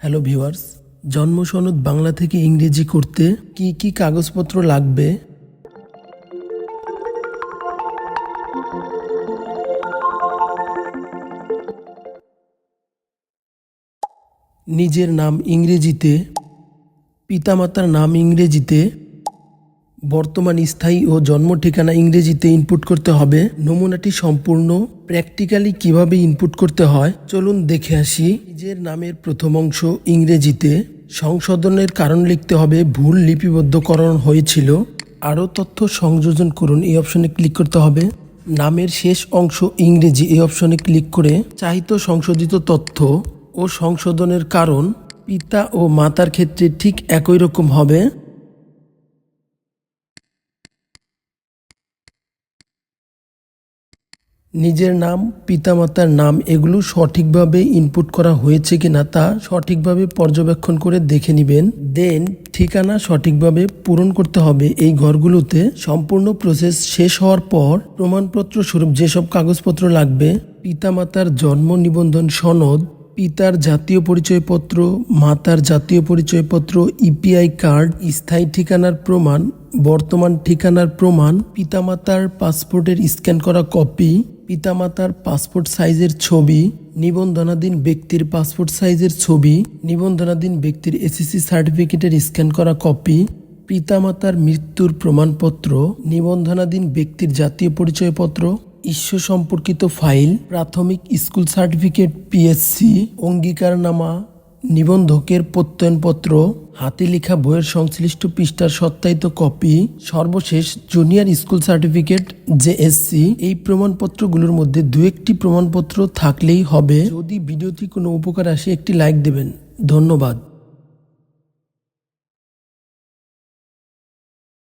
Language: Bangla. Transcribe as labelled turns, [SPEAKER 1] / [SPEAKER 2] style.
[SPEAKER 1] হ্যালো ভিওয়ার্স জন্ম সনদ বাংলা থেকে ইংরেজি করতে কি কি কাগজপত্র লাগবে? নিজের নাম ইংরেজিতে, পিতামাতার নাম ইংরেজিতে বর্তমান স্থায়ী ও জন্ম ঠিকানা ইংরেজিতে ইনপুট করতে হবে। নমুনাটি সম্পূর্ণ প্র্যাকটিক্যালি কীভাবে ইনপুট করতে হয়, চলুন দেখে আসি। নিজের নামের প্রথম অংশ ইংরেজিতে। সংশোধনের কারণ লিখতে হবে, ভুল লিপিবদ্ধকরণ হয়েছিল। আরও তথ্য সংযোজন করুন, এই অপশনে ক্লিক করতে হবে। নামের শেষ অংশ ইংরেজি, এই অপশনে ক্লিক করে চাহিত সংশোধিত তথ্য ও সংশোধনের কারণ পিতা ও মাতার ক্ষেত্রে ঠিক একই রকম হবে। নিজের নাম, পিতামাতার নাম এগুলো সঠিকভাবে ইনপুট করা হয়েছে কিনা তা সঠিকভাবে পর্যবেক্ষণ করে দেখে নেবেন। দেন ঠিকানা সঠিকভাবে পূরণ করতে হবে এই ঘরগুলোতে। সম্পূর্ণ প্রসেস শেষ হওয়ার পর প্রমাণপত্র স্বরূপ যেসব কাগজপত্র লাগবে, পিতামাতার জন্ম নিবন্ধন সনদ, পিতার জাতীয় পরিচয়পত্র, মাতার জাতীয় পরিচয়পত্র ইপিআই কার্ড স্থায়ী ঠিকানার প্রমাণ, বর্তমান ঠিকানার প্রমাণ, পিতামাতার পাসপোর্টের স্ক্যান করা কপি পিতামাতার পাসপোর্ট সাইজের ছবি, নিবন্ধনাধীন ব্যক্তির পাসপোর্ট সাইজের ছবি, নিবন্ধনাধীন ব্যক্তির এসএসসি সার্টিফিকেটের স্ক্যান করা কপি, পিতামাতার মৃত্যুর প্রমাণপত্র, নিবন্ধনাধীন ব্যক্তির জাতীয় পরিচয়পত্র, ঈশ্বর সম্পর্কিত ফাইল, প্রাথমিক স্কুল সার্টিফিকেট, পিএসসি, অঙ্গীকারনামা, নিবন্ধকের প্রত্যয়নপত্র হাতে লেখা বইয়ের সংশ্লিষ্ট পৃষ্ঠার সত্যায়িত কপি, সর্বশেষ জুনিয়র স্কুল সার্টিফিকেট জেএসসি এই প্রমাণপত্রগুলোর মধ্যে দু একটি প্রমাণপত্র থাকলেই হবে। যদি ভিডিওটি কোনো উপকার আসে, একটি লাইক দেবেন। ধন্যবাদ।